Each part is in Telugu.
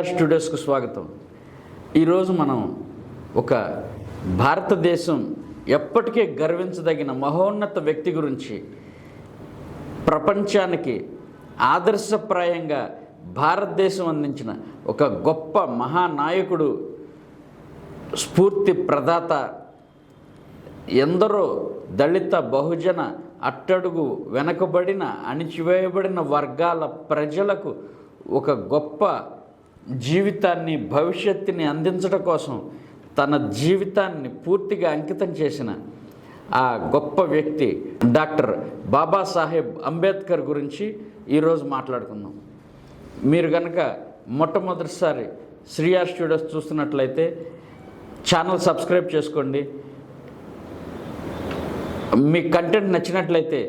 శ్రీఆర్ స్టూడియోస్కు స్వాగతం. ఈరోజు మనం ఒక భారతదేశం ఎప్పటికీ గర్వించదగిన మహోన్నత వ్యక్తి గురించి ప్రపంచానికి ఆదర్శప్రాయంగా భారతదేశం అందించిన ఒక గొప్ప మహానాయకుడు స్ఫూర్తి ప్రదాత ఎందరో దళిత బహుజన అట్టడుగు వెనకబడిన అణిచివేయబడిన వర్గాల ప్రజలకు ఒక గొప్ప జీవితాన్ని భవిష్యత్తుని అందించడం కోసం తన జీవితాన్ని పూర్తిగా అంకితం చేసిన ఆ గొప్ప వ్యక్తి డాక్టర్ బాబాసాహెబ్ అంబేద్కర్ గురించి ఈరోజు మాట్లాడుకుందాం. మీరు కనుక మొట్టమొదటిసారి శ్రీఆర్ స్టూడియోస్ చూస్తున్నట్లయితే ఛానల్ సబ్స్క్రైబ్ చేసుకోండి. మీ కంటెంట్ నచ్చినట్లయితే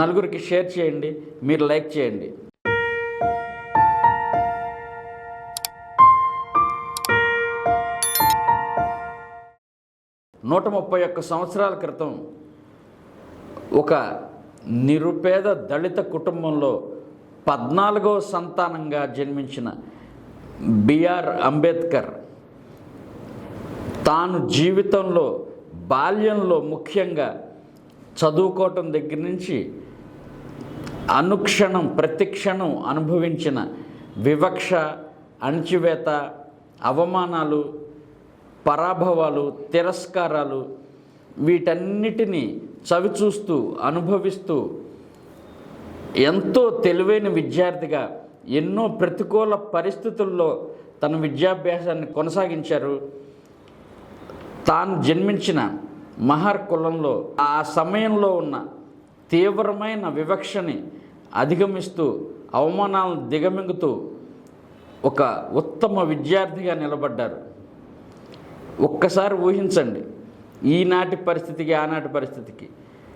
నలుగురికి షేర్ చేయండి. మీరు లైక్ చేయండి. నూట ముప్పై ఒక్క సంవత్సరాల క్రితం ఒక నిరుపేద దళిత కుటుంబంలో పద్నాలుగో సంతానంగా జన్మించిన బిఆర్ అంబేద్కర్ తాను జీవితంలో బాల్యంలో ముఖ్యంగా చదువుకోవటం దగ్గర నుంచి అనుక్షణం ప్రతిక్షణం అనుభవించిన వివక్ష అణచివేత అవమానాలు పరాభవాలు తిరస్కారాలు వీటన్నిటినీ చవిచూస్తూ అనుభవిస్తూ ఎంతో తెలివైన విద్యార్థిగా ఎన్నో ప్రతికూల పరిస్థితుల్లో తన విద్యాభ్యాసాన్ని కొనసాగించారు. తాను జన్మించిన మహర్ కులంలో ఆ సమయంలో ఉన్న తీవ్రమైన వివక్షని అధిగమిస్తూ అవమానాలను దిగమింగుతూ ఒక ఉత్తమ విద్యార్థిగా నిలబడ్డారు. ఒక్కసారి ఊహించండి. ఈనాటి పరిస్థితికి ఆనాటి పరిస్థితికి.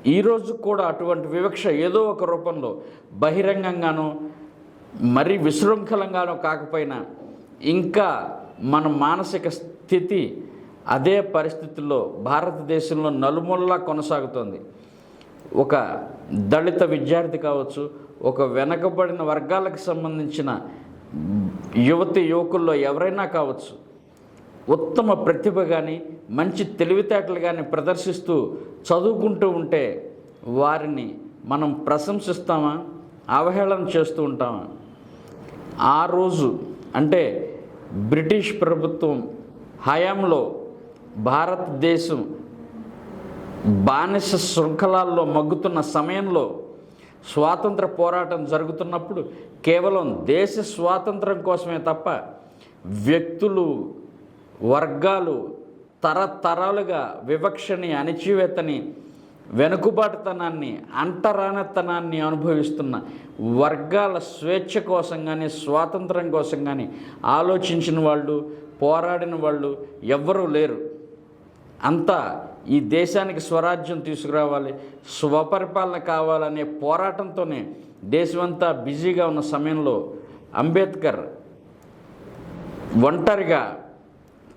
ఈరోజు కూడా అటువంటి వివక్ష ఏదో ఒక రూపంలో బహిరంగంగానో మరీ విశృంఖలంగానో కాకపోయినా ఇంకా మన మానసిక స్థితి అదే పరిస్థితుల్లో భారతదేశంలో నలుమూలలా కొనసాగుతోంది. ఒక దళిత విద్యార్థి కావచ్చు ఒక వెనకబడిన వర్గాలకు సంబంధించిన యువతి యువకుల్లో ఎవరైనా కావచ్చు ఉత్తమ ప్రతిభ కానీ మంచి తెలివితేటలు కానీ ప్రదర్శిస్తూ చదువుకుంటూ ఉంటే వారిని మనం ప్రశంసిస్తామా? అవహేళన చేస్తూ ఉంటామా? ఆ రోజు అంటే బ్రిటిష్ ప్రభుత్వం హయాంలో భారతదేశం బానిస శృంఖలాల్లో మగ్గుతున్న సమయంలో స్వాతంత్ర పోరాటం జరుగుతున్నప్పుడు కేవలం దేశ స్వాతంత్రం కోసమే తప్ప వ్యక్తులు వర్గాలు తరతరాలుగా వివక్షని అణిచివేతని వెనుకబాటుతనాన్ని అంటరానతనాన్ని అనుభవిస్తున్న వర్గాల స్వేచ్ఛ కోసం కానీ స్వాతంత్రం కోసం కానీ ఆలోచించిన వాళ్ళు పోరాడిన వాళ్ళు ఎవ్వరూ లేరు. అంతా ఈ దేశానికి స్వరాజ్యం తీసుకురావాలి స్వపరిపాలన కావాలనే పోరాటంతోనే దేశమంతా బిజీగా ఉన్న సమయంలో అంబేద్కర్ ఒంటరిగా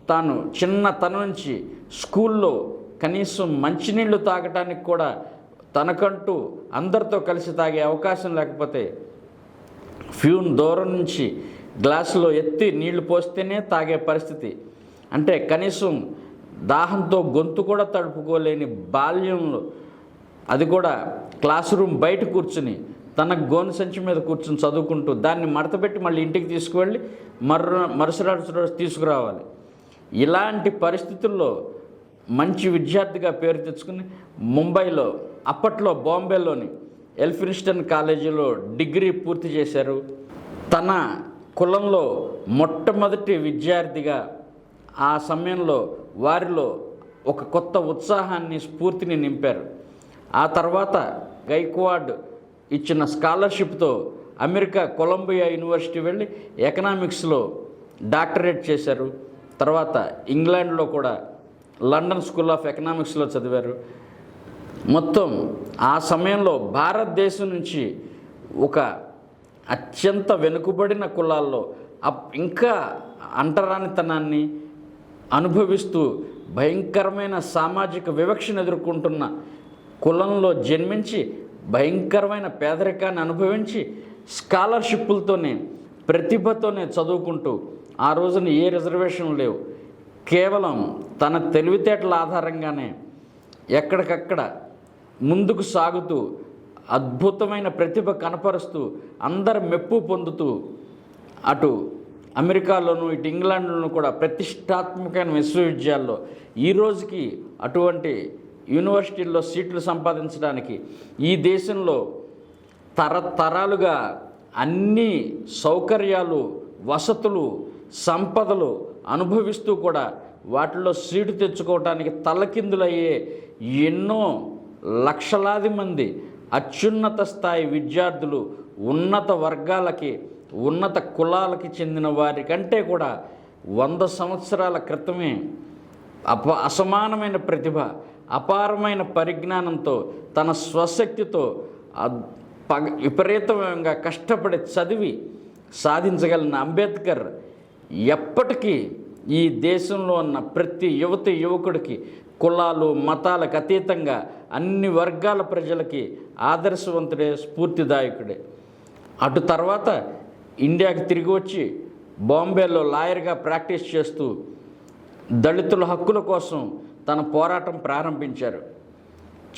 తాను చిన్నతనం నుంచి స్కూల్లో కనీసం మంచినీళ్ళు తాగటానికి కూడా తనకంటూ అందరితో కలిసి తాగే అవకాశం లేకపోతే ఫ్యూన్ దూరం నుంచి గ్లాసులో ఎత్తి నీళ్ళు పోస్తేనే తాగే పరిస్థితి. అంటే కనీసం దాహంతో గొంతు కూడా తడుపుకోలేని బాల్యంలో అది కూడా క్లాస్ రూమ్ బయట కూర్చుని తన గోను సంచి మీద కూర్చుని చదువుకుంటూ దాన్ని మడతపెట్టి మళ్ళీ ఇంటికి తీసుకువెళ్ళి మర్ర మరుసరాడు తీసుకురావాలి. ఇలాంటి పరిస్థితుల్లో మంచి విద్యార్థిగా పేరు తెచ్చుకుని ముంబైలో అప్పట్లో బాంబేలోని ఎల్ఫిన్స్టన్ కాలేజీలో డిగ్రీ పూర్తి చేశారు. తన కులంలో మొట్టమొదటి విద్యార్థిగా ఆ సమయంలో వారిలో ఒక కొత్త ఉత్సాహాన్ని స్ఫూర్తిని నింపారు. ఆ తర్వాత గైక్వాడ్ ఇచ్చిన స్కాలర్షిప్తో అమెరికా కొలంబియా యూనివర్సిటీ వెళ్ళి ఎకనామిక్స్లో డాక్టరేట్ చేశారు. తర్వాత ఇంగ్లాండ్లో కూడా లండన్ స్కూల్ ఆఫ్ ఎకనామిక్స్లో చదివారు. మొత్తం ఆ సమయంలో భారతదేశం నుంచి ఒక అత్యంత వెనుకబడిన కులాల్లో అప్- ఇంకా అంటరానితనాన్ని అనుభవిస్తూ భయంకరమైన సామాజిక వివక్షను ఎదుర్కొంటున్న కులంలో జన్మించి భయంకరమైన పేదరికాన్ని అనుభవించి స్కాలర్షిప్పులతోనే ప్రతిభతోనే చదువుకుంటూ ఆ రోజున ఏ రిజర్వేషన్ లేవు. కేవలం తన తెలివితేటల ఆధారంగానే ఎక్కడికక్కడ ముందుకు సాగుతూ అద్భుతమైన ప్రతిభ కనపరుస్తూ అందరి మెప్పు పొందుతూ అటు అమెరికాలోను ఇటు ఇంగ్లాండ్లోనూ కూడా ప్రతిష్టాత్మకమైన విశ్వవిద్యాల్లో ఈ రోజుకి అటువంటి యూనివర్సిటీల్లో సీట్లు సంపాదించడానికి ఈ దేశంలో తరతరాలుగా అన్ని సౌకర్యాలు వసతులు సంపదలు అనుభవిస్తూ కూడా వాటిలో సీటు తెచ్చుకోవటానికి తలకిందులయ్యే ఎన్నో లక్షలాది మంది అత్యున్నత స్థాయి విద్యార్థులు ఉన్నత వర్గాలకి ఉన్నత కులాలకి చెందిన వారి కంటే కూడా వంద సంవత్సరాల క్రితమే అప అసమానమైన ప్రతిభ అపారమైన పరిజ్ఞానంతో తన స్వశక్తితో పగ విపరీతంగా కష్టపడి చదివి సాధించగలిగిన అంబేద్కర్ ఎప్పటికీ ఈ దేశంలో ఉన్న ప్రతి యువతి యువకుడికి కులాలు మతాలకు అతీతంగా అన్ని వర్గాల ప్రజలకి ఆదర్శవంతుడే స్ఫూర్తిదాయకుడే. అటు తర్వాత ఇండియాకి తిరిగి వచ్చి బాంబేలో లాయర్గా ప్రాక్టీస్ చేస్తూ దళితుల హక్కుల కోసం తన పోరాటం ప్రారంభించారు.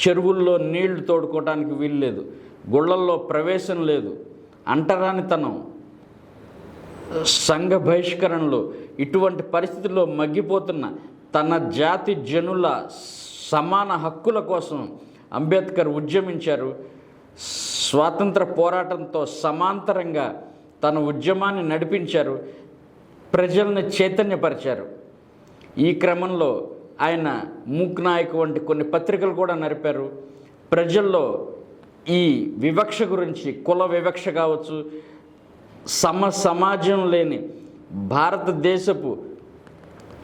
చెరువుల్లో నీళ్ళు తోడుకోవడానికి వీల్లేదు. గుళ్ళల్లో ప్రవేశం లేదు. అంటరానితనం సంఘ బహిష్కరణలు ఇటువంటి పరిస్థితుల్లో మగ్గిపోతున్న తన జాతి జనుల సమాన హక్కుల కోసం అంబేద్కర్ ఉద్యమించారు. స్వాతంత్ర పోరాటంతో సమాంతరంగా తన ఉద్యమాన్ని నడిపించారు. ప్రజల్ని చైతన్యపరిచారు. ఈ క్రమంలో ఆయన మూక్ నాయక్ వంటి కొన్ని పత్రికలు కూడా నడిపారు. ప్రజల్లో ఈ వివక్ష గురించి కుల వివక్ష కావచ్చు సమ సమాజం లేని భారతదేశపు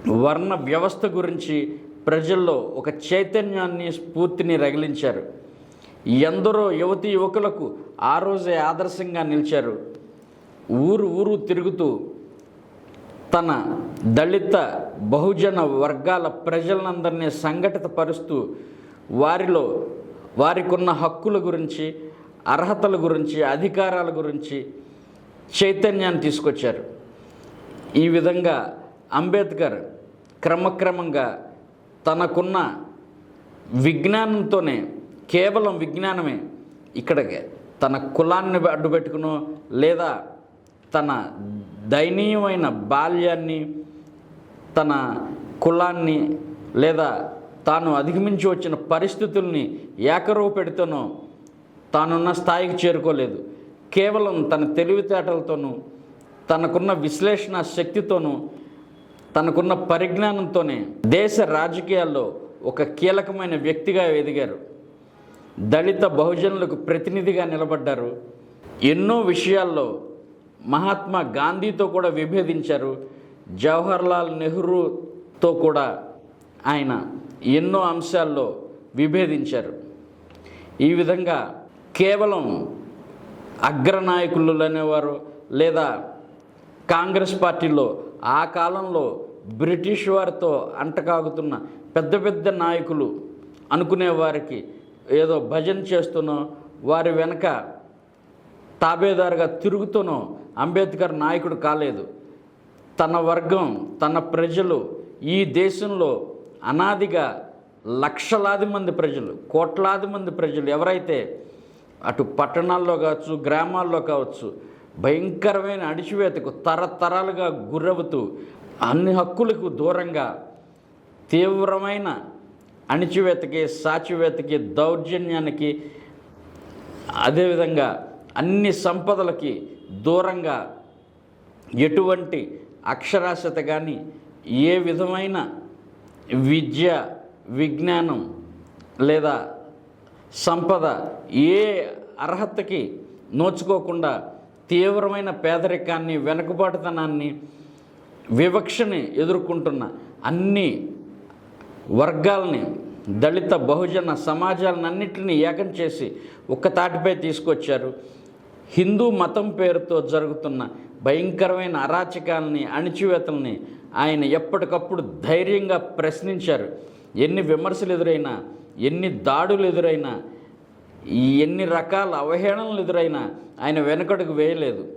వర్ణ వ్యవస్థ గురించి ప్రజల్లో ఒక చైతన్యాన్ని స్ఫూర్తిని రగిలించారు. ఎందరో యువతి యువకులకు ఆ రోజే ఆదర్శంగా నిలిచారు. ఊరు ఊరు తిరుగుతూ తన దళిత బహుజన వర్గాల ప్రజలందరినీ సంఘటిత పరుస్తూ వారికి వారికున్న హక్కుల గురించి అర్హతల గురించి అధికారాల గురించి చైతన్యాన్ని తీసుకొచ్చారు. ఈ విధంగా అంబేద్కర్ క్రమక్రమంగా తనకున్న విజ్ఞానంతోనే కేవలం విజ్ఞానమే ఇక్కడ తన కులాన్ని అడ్డుపెట్టుకునో లేదా తన దయనీయమైన బాల్యాన్ని తన కులాన్ని లేదా తాను అధిగమించి వచ్చిన పరిస్థితుల్ని ఏకరవ పెడితేనో తానున్న స్థాయికి చేరుకోలేదు. కేవలం తన తెలివితేటలతోనూ తనకున్న విశ్లేషణ శక్తితోనూ తనకున్న పరిజ్ఞానంతోనే దేశ రాజకీయాల్లో ఒక కీలకమైన వ్యక్తిగా ఎదిగారు. దళిత బహుజనులకు ప్రతినిధిగా నిలబడ్డారు. ఎన్నో విషయాల్లో మహాత్మా గాంధీతో కూడా విభేదించారు. జవహర్లాల్ నెహ్రూతో కూడా ఆయన ఎన్నో అంశాల్లో విభేదించారు. ఈ విధంగా కేవలం అగ్రనాయకులు అనేవారు లేదా కాంగ్రెస్ పార్టీలో ఆ కాలంలో బ్రిటిష్ వారితో అంటకాగుతున్న పెద్ద పెద్ద నాయకులు అనుకునే వారికి ఏదో భజన చేస్తునో వారి వెనక తాబేదారుగా తిరుగుతూనో అంబేద్కర్ నాయకుడు కాలేదు. తన వర్గం తన ప్రజలు ఈ దేశంలో అనాదిగా లక్షలాది మంది ప్రజలు కోట్లాది మంది ప్రజలు ఎవరైతే అటు పట్టణాల్లో కావచ్చు గ్రామాల్లో కావచ్చు భయంకరమైన అణిచివేతకు తరతరాలుగా గురవుతూ అన్ని హక్కులకు దూరంగా తీవ్రమైన అణిచివేతకి సాచివేతకి దౌర్జన్యానికి అదేవిధంగా అన్ని సంపదలకి దూరంగా ఎటువంటి అక్షరాస్యత కానీ ఏ విధమైన విద్య విజ్ఞానం లేదా సంపద ఏ అర్హతకి నోచుకోకుండా తీవ్రమైన పేదరికాన్ని వెనుకబాటుతనాన్ని వివక్షని ఎదుర్కొంటున్న అన్ని వర్గాల్ని దళిత బహుజన సమాజాలన్నింటినీ ఏకం చేసి ఒక్క తాటిపై తీసుకొచ్చారు. హిందూ మతం పేరుతో జరుగుతున్న భయంకరమైన అరాచకాలని అణిచివేతల్ని ఆయన ఎప్పటికప్పుడు ధైర్యంగా ప్రశ్నించారు. ఎన్ని విమర్శలు ఎదురైనా ఎన్ని దాడులు ఎదురైనా ఎన్ని రకాల అవహేళనలు ఎదురైనా ఆయన వెనుకడుకు వేయలేదు.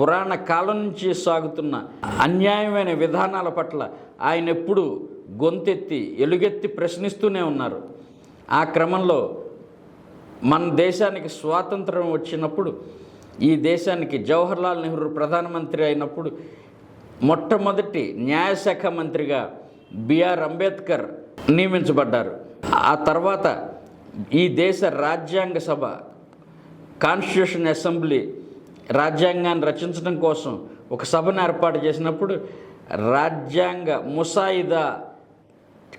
పురాణ కాలం నుంచి సాగుతున్న అన్యాయమైన విధానాల పట్ల ఆయన ఎప్పుడు గొంతెత్తి ఎలుగెత్తి ప్రశ్నిస్తూనే ఉన్నారు. ఆ క్రమంలో మన దేశానికి స్వాతంత్రం వచ్చినప్పుడు ఈ దేశానికి జవహర్లాల్ నెహ్రూ ప్రధానమంత్రి అయినప్పుడు మొట్టమొదటి న్యాయశాఖ మంత్రిగా బిఆర్ అంబేద్కర్ నియమించబడ్డారు. ఆ తర్వాత ఈ దేశ రాజ్యాంగ సభ కాన్స్టిట్యూషన్ అసెంబ్లీ రాజ్యాంగాన్ని రచించడం కోసం ఒక సభను ఏర్పాటు చేసినప్పుడు రాజ్యాంగ ముసాయిదా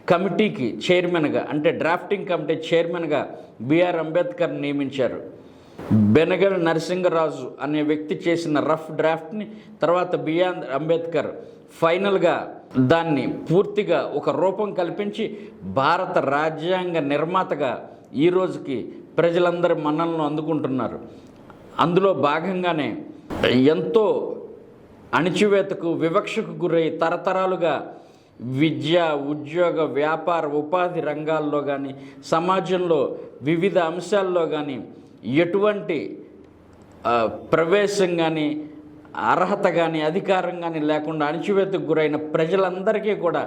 కమిటీకి చైర్మన్గా అంటే డ్రాఫ్టింగ్ కమిటీ చైర్మన్గా బిఆర్ అంబేద్కర్ నియమించారు. బెనగల్ నరసింగరాజు అనే వ్యక్తి చేసిన రఫ్ డ్రాఫ్ట్ని తర్వాత బిఆర్ అంబేద్కర్ ఫైనల్గా దాన్ని పూర్తిగా ఒక రూపం కల్పించి భారత రాజ్యాంగ నిర్మాతగా ఈ రోజుకి ప్రజలందరి మన్నలను అందుకుంటున్నారు. అందులో భాగంగానే ఎంతో అణిచివేతకు వివక్షకు గురై తరతరాలుగా విద్య ఉద్యోగ వ్యాపార ఉపాధి రంగాల్లో కానీ సమాజంలో వివిధ అంశాల్లో కానీ ఎటువంటి ప్రవేశం కానీ అర్హత కానీ అధికారం కానీ లేకుండా అణచివేతకు గురైన ప్రజలందరికీ కూడా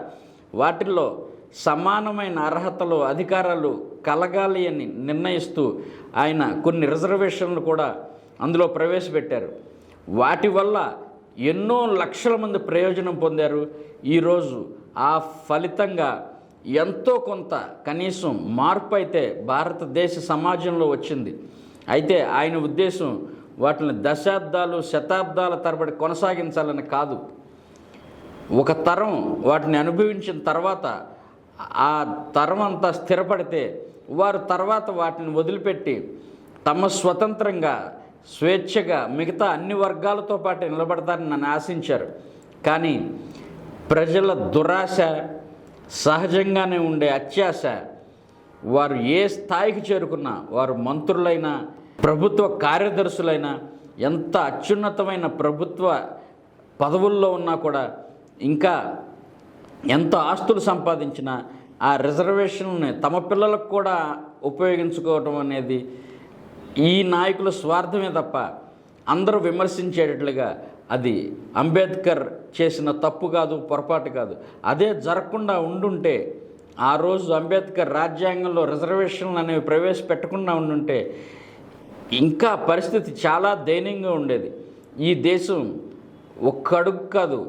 వాటిల్లో సమానమైన అర్హతలు అధికారాలు కలగాలి అని నిర్ణయిస్తూ ఆయన కొన్ని రిజర్వేషన్లు కూడా అందులో ప్రవేశపెట్టారు. వాటి వల్ల ఎన్నో లక్షల మంది ప్రయోజనం పొందారు. ఈరోజు ఆ ఫలితంగా ఎంతో కొంత కనీసం మార్పు అయితే భారతదేశ సమాజంలో వచ్చింది. అయితే ఆయన ఉద్దేశం వాటిని దశాబ్దాలు శతాబ్దాల తరబడి కొనసాగించాలని కాదు. ఒక తరం వాటిని అనుభవించిన తర్వాత ఆ తరం అంతా స్థిరపడితే వారు తర్వాత వాటిని వదిలిపెట్టి తమ స్వతంత్రంగా స్వేచ్ఛగా మిగతా అన్ని వర్గాలతో పాటు నిలబడతారని నన్ను ఆశించారు. కానీ ప్రజల దురాశ సహజంగానే ఉండే అత్యాశ వారు ఏ స్థాయికి చేరుకున్నా వారు మంత్రులైనా ప్రభుత్వ కార్యదర్శులైనా ఎంత అత్యున్నతమైన ప్రభుత్వ పదవుల్లో ఉన్నా కూడా ఇంకా ఎంత ఆస్తులు సంపాదించినా ఆ రిజర్వేషన్ని తమ పిల్లలకు కూడా ఉపయోగించుకోవటం అనేది ఈ నాయకుల స్వార్థమే తప్ప అందరూ విమర్శించేటట్లుగా అది అంబేద్కర్ చేసిన తప్పు కాదు పొరపాటు కాదు. అదే జరగకుండా ఉండుంటే ఆ రోజు అంబేద్కర్ రాజ్యాంగంలో రిజర్వేషన్లు అనేవి ప్రవేశపెట్టకుండా ఉండుంటే ఇంకా పరిస్థితి చాలా దయనీయంగా ఉండేది. ఈ దేశం ఒక్క అడుగు కాదు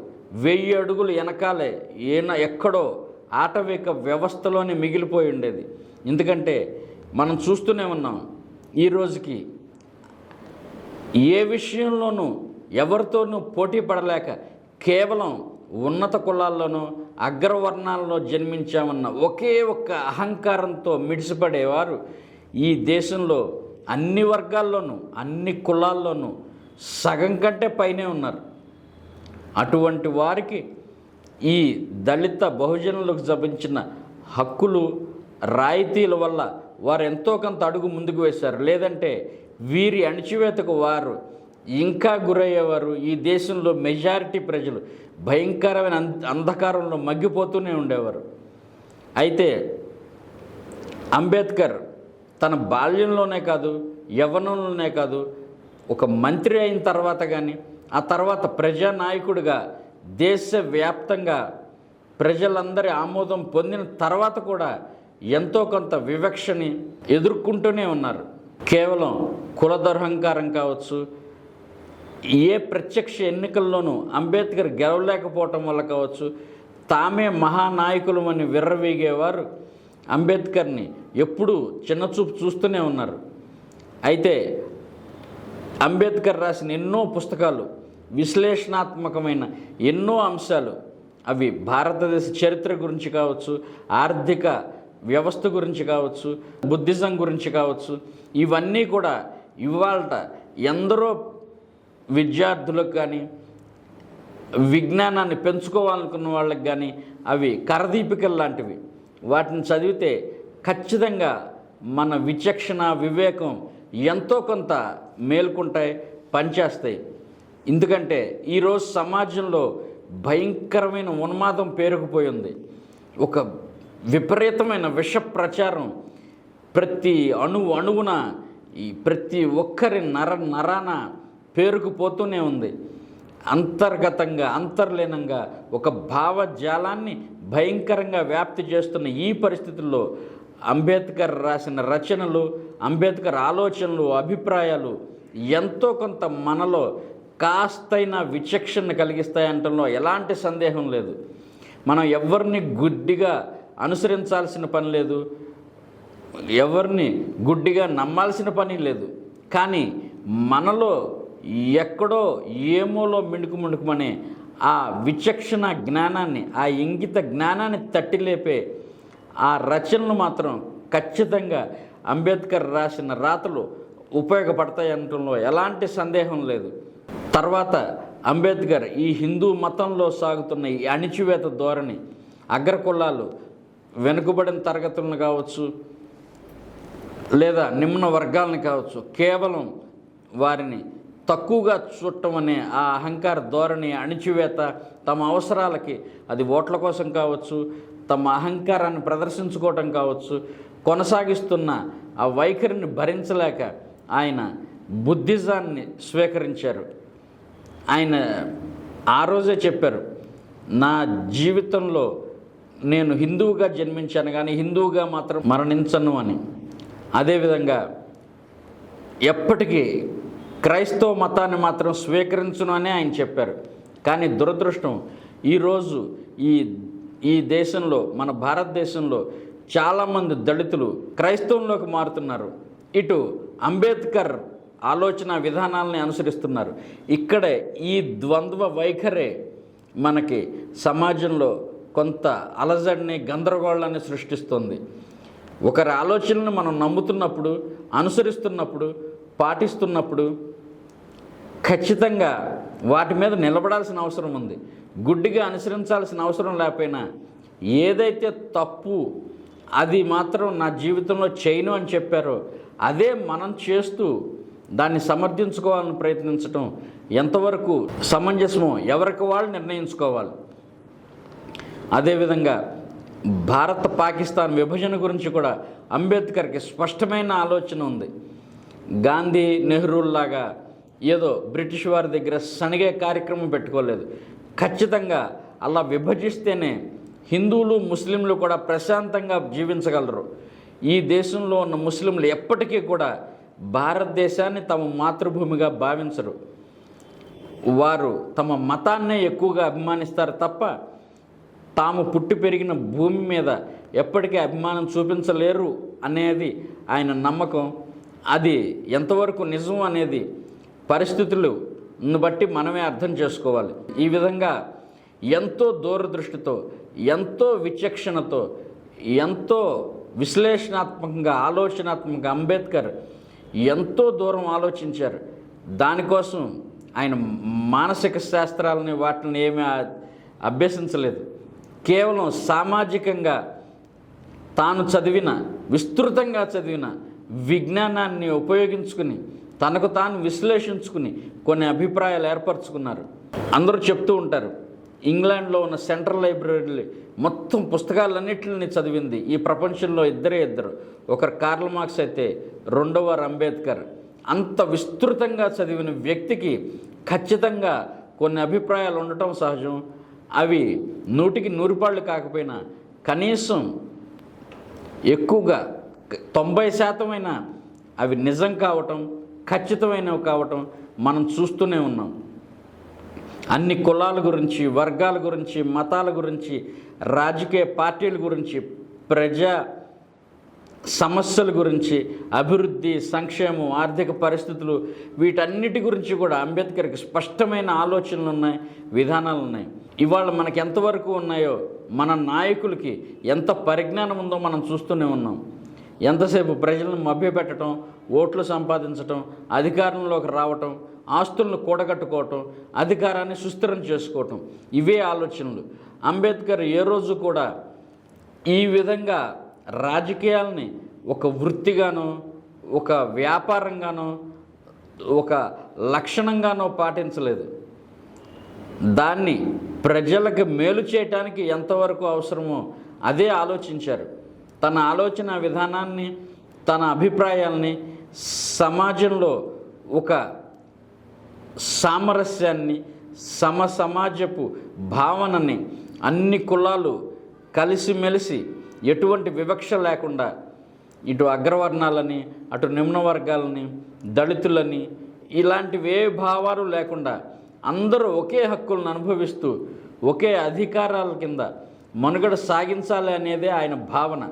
వెయ్యి అడుగులు వెనకాలే ఈయన ఎక్కడో ఆటవిక వ్యవస్థలోనే మిగిలిపోయి ఉండేది. ఎందుకంటే మనం చూస్తూనే ఉన్నాం ఈ రోజుకి ఏ విషయంలోనూ ఎవరితోనూ పోటీ పడలేక కేవలం ఉన్నత కులాల్లోనూ అగ్రవర్ణాల్లో జన్మించామన్న ఒకే ఒక్క అహంకారంతో మిడిసిపడేవారు ఈ దేశంలో అన్ని వర్గాల్లోనూ అన్ని కులాల్లోనూ సగం కంటే పైనే ఉన్నారు. అటువంటి వారికి ఈ దళిత బహుజనులకు జపించిన హక్కులు రాయితీల వల్ల వారు ఎంతో కొంత అడుగు ముందుకు వేశారు. లేదంటే వీరి అణిచివేతకు వారు ఇంకా గురయ్యేవారు. ఈ దేశంలో మెజారిటీ ప్రజలు భయంకరమైన అంధకారంలో మగ్గిపోతూనే ఉండేవారు. అయితే అంబేద్కర్ తన బాల్యంలోనే కాదు యవ్వనంలోనే కాదు ఒక మంత్రి అయిన తర్వాత కానీ ఆ తర్వాత ప్రజానాయకుడిగా దేశవ్యాప్తంగా ప్రజలందరి ఆమోదం పొందిన తర్వాత కూడా ఎంతో కొంత వివక్షని ఎదుర్కొంటూనే ఉన్నారు. కేవలం కులదర్హంకారం కావచ్చు ఏ ప్రత్యక్ష ఎన్నికల్లోనూ అంబేద్కర్ గెలవలేకపోవటం వల్ల కావచ్చు తామే మహానాయకులమని విర్రవీగేవారు అంబేద్కర్ని ఎప్పుడూ చిన్నచూపు చూస్తూనే ఉన్నారు. అయితే అంబేద్కర్ రాసిన ఎన్నో పుస్తకాలు విశ్లేషణాత్మకమైన ఎన్నో అంశాలు అవి భారతదేశ చరిత్ర గురించి కావచ్చు ఆర్థిక వ్యవస్థ గురించి కావచ్చు బుద్ధిజం గురించి కావచ్చు ఇవన్నీ కూడా ఇవాళ ఎందరో విద్యార్థులకు కానీ విజ్ఞానాన్ని పెంచుకోవాలనుకున్న వాళ్ళకి కానీ అవి కరదీపికలు లాంటివి. వాటిని చదివితే ఖచ్చితంగా మన విచక్షణ వివేకం ఎంతో కొంత మేల్కొంటాయి పనిచేస్తాయి. ఎందుకంటే ఈరోజు సమాజంలో భయంకరమైన ఉన్మాదం పేరుకుపోయింది ఒక విపరీతమైన విష ప్రచారం ప్రతి అణువు అణువున ఈ ప్రతి ఒక్కరి నర నరాన పేరుకుపోతూనే ఉంది. అంతర్గతంగా అంతర్లీనంగా ఒక భావజాలాన్ని భయంకరంగా వ్యాప్తి చేస్తున్న ఈ పరిస్థితుల్లో అంబేద్కర్ రాసిన రచనలు అంబేద్కర్ ఆలోచనలు అభిప్రాయాలు ఎంతో కొంత మనలో కాస్తైనా విచక్షణ కలిగిస్తాయంటంలో ఎలాంటి సందేహం లేదు. మనం ఎవరిని గుడ్డిగా అనుసరించాల్సిన పని లేదు. ఎవరిని గుడ్డిగా నమ్మాల్సిన పని లేదు. కానీ మనలో ఎక్కడో ఏమోలో మిణుకు మిణుకుమనే ఆ విచక్షణ జ్ఞానాన్ని ఆ ఇంగిత జ్ఞానాన్ని తట్టిలేపే ఆ రచనలు మాత్రం ఖచ్చితంగా అంబేద్కర్ రాసిన రాతలు ఉపయోగపడతాయి అనటంలో ఎలాంటి సందేహం లేదు. తర్వాత అంబేద్కర్ ఈ హిందూ మతంలో సాగుతున్న ఈ అణిచివేత ధోరణి అగ్రకులాలు వెనుకబడిన తరగతులను కావచ్చు లేదా నిమ్న వర్గాలను కావచ్చు కేవలం వారిని తక్కువగా చూడటం అనే ఆ అహంకార ధోరణి అణిచివేత తమ అవసరాలకి అది ఓట్ల కోసం కావచ్చు తమ అహంకారాన్ని ప్రదర్శించుకోవటం కావచ్చు కొనసాగిస్తున్న ఆ వైఖరిని భరించలేక ఆయన బుద్ధిజాన్ని స్వీకరించారు. ఆయన ఆ రోజే చెప్పారు నా జీవితంలో నేను హిందువుగా జన్మించాను కానీ హిందువుగా మాత్రం మరణించను అని. అదేవిధంగా ఎప్పటికీ క్రైస్తవ మతాన్ని మాత్రం స్వీకరించును అని ఆయన చెప్పారు. కానీ దురదృష్టం ఈరోజు ఈ ఈ దేశంలో మన భారతదేశంలో చాలామంది దళితులు క్రైస్తవంలోకి మారుతున్నారు. ఇటు అంబేద్కర్ ఆలోచన విధానాలని అనుసరిస్తున్నారు. ఇక్కడే ఈ ద్వంద్వ వైఖరే మనకి సమాజంలో కొంత అలజడిని గందరగోళాన్ని సృష్టిస్తుంది. ఒకరి ఆలోచనను మనం నమ్ముతున్నప్పుడు అనుసరిస్తున్నప్పుడు పాటిస్తున్నప్పుడు ఖచ్చితంగా వాటి మీద నిలబడాల్సిన అవసరం ఉంది. గుడ్డిగా అనుసరించాల్సిన అవసరం లేకపోయినా ఏదైతే తప్పు అది మాత్రం నా జీవితంలో చేయను అని చెప్పారో అదే మనం చేస్తూ దాన్ని సమర్థించుకోవాలని ప్రయత్నించడం ఎంతవరకు సమంజసమో ఎవరికి వాళ్ళు నిర్ణయించుకోవాలి. అదేవిధంగా భారత పాకిస్తాన్ విభజన గురించి కూడా అంబేద్కర్కి స్పష్టమైన ఆలోచన ఉంది. గాంధీ నెహ్రూల్లాగా ఏదో బ్రిటిష్ వారి దగ్గర సనిగే కార్యక్రమం పెట్టుకోలేదు. ఖచ్చితంగా అలా విభజిస్తేనే హిందువులు ముస్లింలు కూడా ప్రశాంతంగా జీవించగలరు. ఈ దేశంలో ఉన్న ముస్లింలు ఎప్పటికీ కూడా భారతదేశాన్ని తమ మాతృభూమిగా భావించరు. వారు తమ మతాన్నే ఎక్కువగా అభిమానిస్తారు తప్ప తాము పుట్టి పెరిగిన భూమి మీద ఎప్పటికీ అభిమానం చూపించలేరు అనేది ఆయన నమ్మకం. అది ఎంతవరకు నిజం అనేది పరిస్థితులు బట్టి మనమే అర్థం చేసుకోవాలి. ఈ విధంగా ఎంతో దూరదృష్టితో ఎంతో విచక్షణతో ఎంతో విశ్లేషణాత్మకంగా ఆలోచనాత్మకంగా అంబేద్కర్ ఎంతో దూరం ఆలోచించారు. దానికోసం ఆయన మానసిక శాస్త్రాలని వాటిని ఏమీ అభ్యసించలేదు. కేవలం సామాజికంగా తాను చదివిన విస్తృతంగా చదివిన విజ్ఞానాన్ని ఉపయోగించుకుని తనకు తాను విశ్లేషించుకుని కొన్ని అభిప్రాయాలు ఏర్పరచుకున్నారు. అందరూ చెప్తూ ఉంటారు ఇంగ్లాండ్లో ఉన్న సెంట్రల్ లైబ్రరీ మొత్తం పుస్తకాలన్నింటిని చదివింది ఈ ప్రపంచంలో ఇద్దరే ఇద్దరు. ఒకరు కార్ల్ మార్క్స్ అయితే రెండవ అంబేద్కర్. అంత విస్తృతంగా చదివిన వ్యక్తికి ఖచ్చితంగా కొన్ని అభిప్రాయాలు ఉండటం సహజం. అవి నూటికి నూరుపాళ్ళు కాకపోయినా కనీసం ఎక్కువగా తొంభై శాతమైన అవి నిజం కావటం ఖచ్చితమైనవి కావటం మనం చూస్తూనే ఉన్నాం. అన్ని కులాల గురించి వర్గాల గురించి మతాల గురించి రాజకీయ పార్టీల గురించి ప్రజా సమస్యల గురించి అభివృద్ధి సంక్షేమం ఆర్థిక పరిస్థితులు వీటన్నిటి గురించి కూడా అంబేద్కర్కి స్పష్టమైన ఆలోచనలు ఉన్నాయి విధానాలు ఉన్నాయి. ఇవాళ మనకు ఎంతవరకు ఉన్నాయో మన నాయకులకి ఎంత పరిజ్ఞానం ఉందో మనం చూస్తూనే ఉన్నాం. ఎంతసేపు ప్రజలను మభ్యపెట్టడం ఓట్లు సంపాదించటం అధికారంలోకి రావటం ఆస్తులను కూడగట్టుకోవటం అధికారాన్ని సుస్థిరం చేసుకోవటం ఇవే ఆలోచనలు. అంబేద్కర్ ఏ రోజు కూడా ఈ విధంగా రాజకీయాలని ఒక వృత్తిగానో ఒక వ్యాపారంగానో ఒక లక్షణంగానో పాటించలేదు. దాన్ని ప్రజలకు మేలు చేయటానికి ఎంతవరకు అవసరమో అదే ఆలోచించారు. తన ఆలోచన విధానాన్ని తన అభిప్రాయాల్ని సమాజంలో ఒక సామరస్యాన్ని సమ సమాజపు భావనని అన్ని కులాలు కలిసిమెలిసి ఎటువంటి వివక్ష లేకుండా ఇటు అగ్రవర్ణాలని అటు నిమ్న వర్గాలని దళితులని ఇలాంటివే భావాలు లేకుండా అందరూ ఒకే హక్కులను అనుభవిస్తూ ఒకే అధికారాల కింద మనుగడ సాగించాలి అనేదే ఆయన భావన.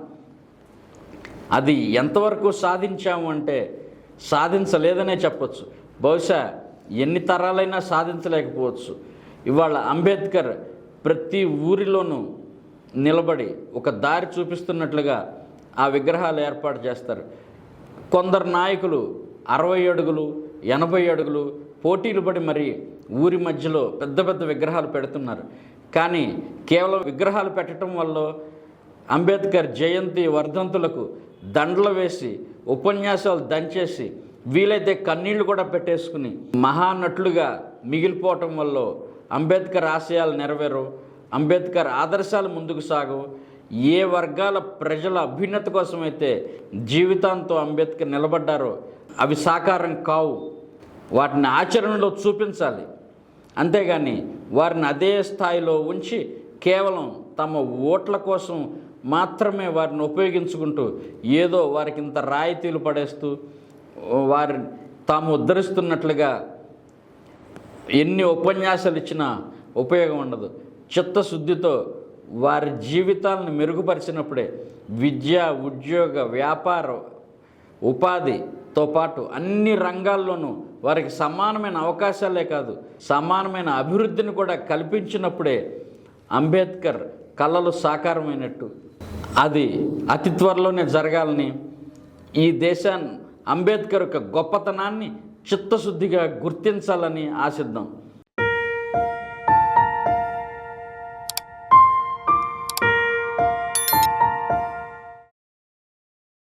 అది ఎంతవరకు సాధించాము అంటే సాధించలేదనే చెప్పొచ్చు. బహుశా ఎన్ని తరాలైనా సాధించలేకపోవచ్చు. ఇవాళ అంబేద్కర్ ప్రతి ఊరిలోనూ నిలబడి ఒక దారి చూపిస్తున్నట్లుగా ఆ విగ్రహాలు ఏర్పాటు చేస్తారు. కొందరు నాయకులు అరవై అడుగులు ఎనభై అడుగులు పోటీలు పడి మరి ఊరి మధ్యలో పెద్ద పెద్ద విగ్రహాలు పెడుతున్నారు. కానీ కేవలం విగ్రహాలు పెట్టడం వల్ల అంబేద్కర్ జయంతి వర్ధంతులకు దండలు వేసి ఉపన్యాసాలు దంచేసి వీలైతే కన్నీళ్ళు కూడా పెట్టేసుకుని మహానటులుగా మిగిలిపోవటం వల్ల అంబేద్కర్ ఆశయాలు నెరవేరు అంబేద్కర్ ఆదర్శాలు ముందుకు సాగు. ఏ వర్గాల ప్రజల అభ్యున్నత కోసమైతే జీవితాంతో అంబేద్కర్ నిలబడ్డారో అవి సాకారం కావు. వాటిని ఆచరణలో చూపించాలి. అంతేగాని వారిని అదే స్థాయిలో ఉంచి కేవలం తమ ఓట్ల కోసం మాత్రమే వారిని ఉపయోగించుకుంటూ ఏదో వారికి ఇంత రాయితీలు పడేస్తూ వారి తాము ఉద్ధరిస్తున్నట్లుగా ఎన్ని ఉపన్యాసాలు ఇచ్చినా ఉపయోగం ఉండదు. చిత్తశుద్ధితో వారి జీవితాలను మెరుగుపరిచినప్పుడే విద్య ఉద్యోగ వ్యాపార ఉపాధితో పాటు అన్ని రంగాల్లోనూ వారికి సమానమైన అవకాశాలే కాదు సమానమైన అభివృద్ధిని కూడా కల్పించినప్పుడే అంబేద్కర్ కళలు సాకారమైనట్టు. అది అతి త్వరలోనే జరగాలని ఈ దేశాన్ని అంబేద్కర్ యొక్క గొప్పతనాన్ని చిత్తశుద్ధిగా గుర్తించాలని ఆశిద్దాం.